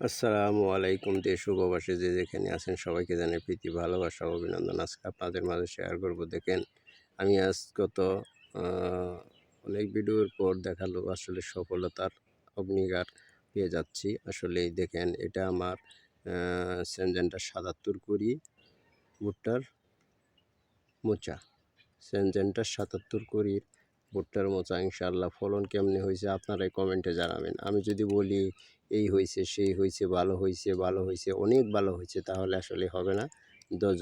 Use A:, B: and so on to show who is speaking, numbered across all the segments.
A: আসসালামু আলাইকুম দেশ উপবাসী যে যেখানে আছেন সবাইকে জানে প্রীতি, ভালোবাসা, অভিনন্দন। আজকে আপনাদের মাঝে শেয়ার করব। দেখেন, আমি আজ গত অনেক ভিডিওর পর দেখাল আসলে সফলতার অগ্নিগার পেয়ে যাচ্ছি। আসলে দেখেন, এটা আমার সেনজেন্টার সাতাত্তর কুড়ি ভুট্টার মোচা। সেনজেন্টার সাতাত্তর কুড়ির ভুট্টার মোচা ইনশাল্লাহ ফলন কেমনি হয়েছে আপনারাই কমেন্টে জানাবেন। আমি যদি বলি এই হয়েছে সেই হয়েছে ভালো হয়েছে ভালো হয়েছে অনেক ভালো হয়েছে তাহলে আসলে হবে না।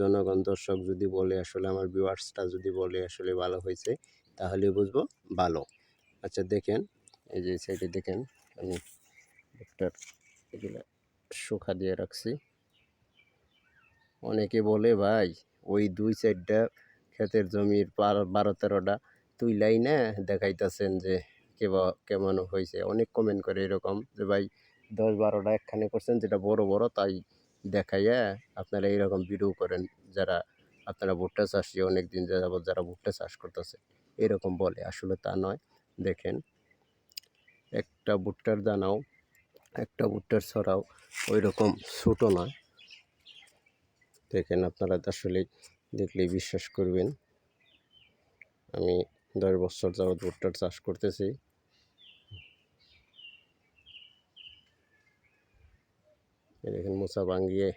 A: জনগণ, দর্শক যদি বলে আসলে, আমার ভিউয়ার্সটা যদি বলে আসলে ভালো হয়েছে তাহলে বুঝব ভালো। আচ্ছা দেখেন, এই যে সাইডে দেখেন, আমি একটা এগুলা শুকা দিয়ে রাখছি। অনেকে বলে, ভাই, ওই দুই সাইডটা ক্ষেতের জমির বারো তেরোটা তুইলাই না দেখাইতেছেন যে কেবা, কেমন হয়েছে অনেক কমেন্ট করে এরকম যে, ভাই দশ বারোটা একখানে করছেন, যেটা বড় বড়, তাই দেখাইয়া আপনারা এইরকম ভিডিও করেন, যারা আপনারা ভুট্টা চাষি অনেক দিন যাবত যারা ভুট্টা চাষ করতেছে, এরকম বলে। আসলে তা নয়। দেখেন, একটা ভুট্টার দানাও, একটা ভুট্টার ছড়াও ওই রকম ছোটো নয়। দেখেন আপনারা আসলে দেখলেই বিশ্বাস করবেন। আমি দশ বছর যাবৎ ভুট্টার চাষ করতেছি। দেখেন মোচা ভাঙ্গিয়ে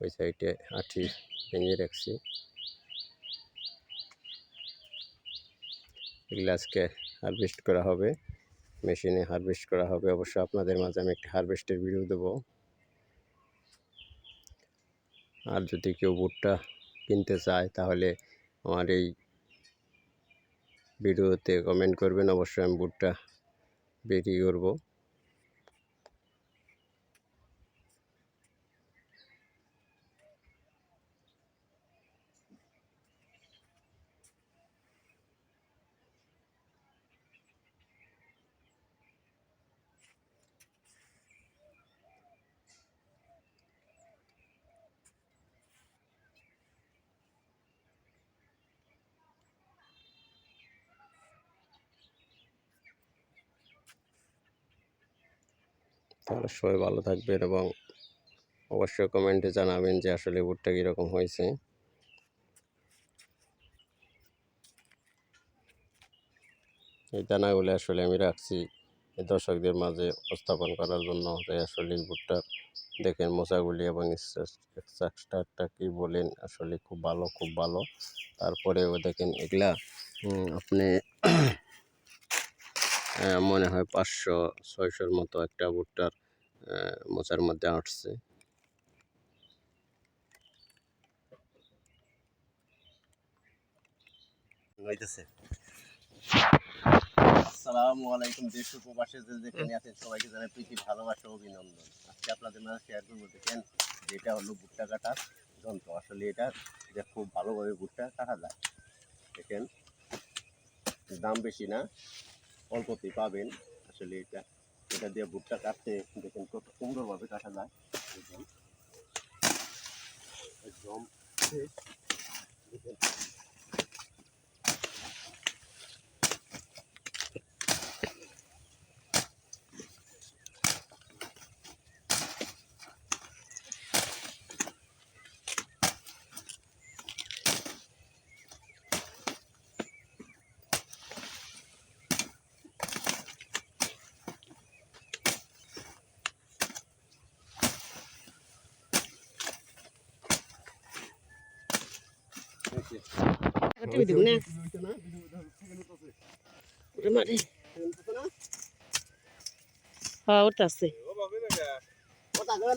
A: ওই সাইডে আঠি ভেঙে রাখছি। এগুলো আজকে হারভেস্ট করা হবে, মেশিনে হারভেস্ট করা হবে। অবশ্য আপনাদের মাঝে আমি একটা হারভেস্টের ভিডিও দেবো। আর যদি কেউ বুটটা কিনতে চায়, তাহলে আমার এই ভিডিওতে কমেন্ট করবেন। অবশ্যই আমি বুটটা বিক্রি করব। তাহলে সবাই ভালো থাকবেন এবং অবশ্যই কমেন্টে জানাবেন যে আসলে বুটটা কীরকম হয়েছে। এই দানাগুলো আসলে আমি রাখছি দর্শকদের মাঝে উপস্থাপন করার জন্য। যে আসলে বুটটা দেখেন মোচাগুলি এবং স্ট্রাকচারটা কি বলেন, আসলে খুব ভালো খুব ভালো। তারপরেও দেখেন এগুলা আপনি মনে হয় পাঁচশো, ছয়শোর মতো একটা ভুট্টার মোচার মধ্যে যে যেখানে সবাইকে ভালোবাসা, অভিনন্দন। আপনাদের শেয়ার এটা হলো ভুট্টা কাটার যন্ত্র। আসলে এটা যে খুব ভালোভাবে ভুট্টা কাটা যায়। দাম বেশি না। অল্পতেই পাবেন। আসলে এটা এটা দিয়ে ভুট্টা কাটতে দেখেন কত সুন্দরভাবে কাটা যায়। একদম।
B: একদম। হ্যাঁ ওটা আছে ওটা যে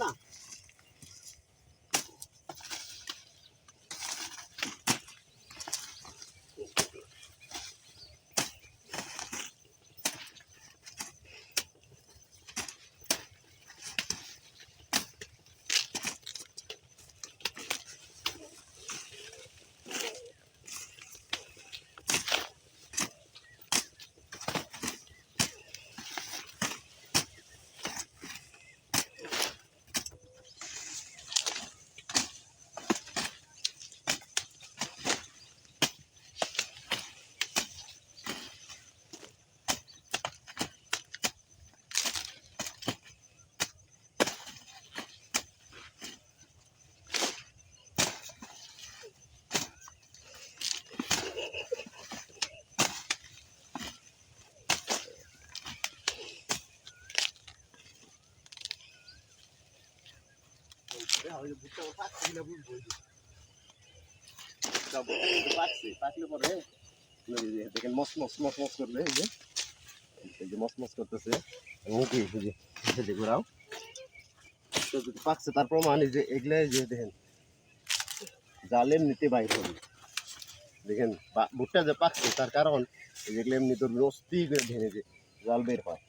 B: দেখেন মস মস মস মস করবে এই যে এই যে মস মস করতেছে এবং কি এই যে এই যে ঘোরাও তো যদি পাকছে তার প্রমাণ এই যে এগুলো এই যে দেখেন জাল এমনিতে বাইর হবে দেখেন বা- ভুট্টা যে পাকছে তার কারণ এই যেগুলো এমনি তোর রস্তি করে ভেঙে যে জাল বের হয়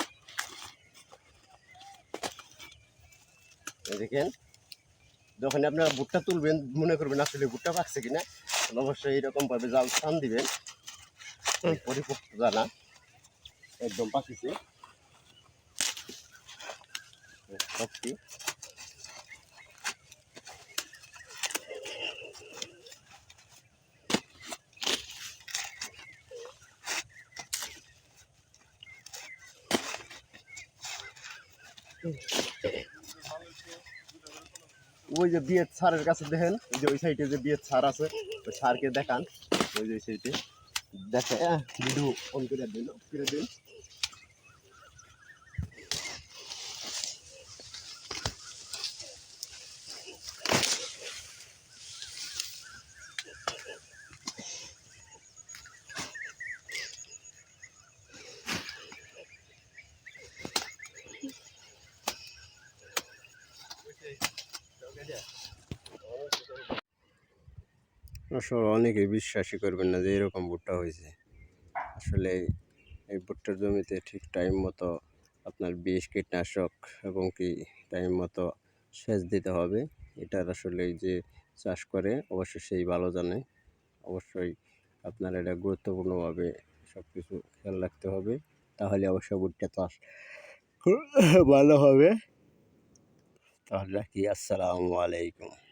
B: এই দেখেন যখন আপনারা ভুট্টা তুলবেন, মনে করবেন আসলে ভুট্টা পাকছে কিনা অবশ্যই এরকমভাবে জাল স্থান দিবেন। পরিপক্ক জানা একদম পাকিছে। সত্যি ওই যে বিয়ের ছাড়ের কাছে দেখেন ওই যে ওই সাইডে যে বিয়ের ছাড় আছে, ওই সারকে দেখান। ওই যে সাইডে। দেখে ভিডিও অন করে দিন করে দিন। আসলে অনেকে বিশ্বাসই করবেন না যে এরকম ভুট্টা হয়েছে। আসলে এই ভুট্টার জমিতে ঠিক টাইম মতো আপনার বিষ, কীটনাশক এবং কি টাইম মতো সেচ দিতে হবে। এটার আসলে যে চাষ করে, অবশ্যই সেই ভালো জানে। অবশ্যই আপনার এটা গুরুত্বপূর্ণভাবে সব কিছু খেয়াল রাখতে হবে। তাহলে অবশ্যই ভুট্টা চাষ ভালো হবে। তাহলে রাখি। আসসালামু আলাইকুম।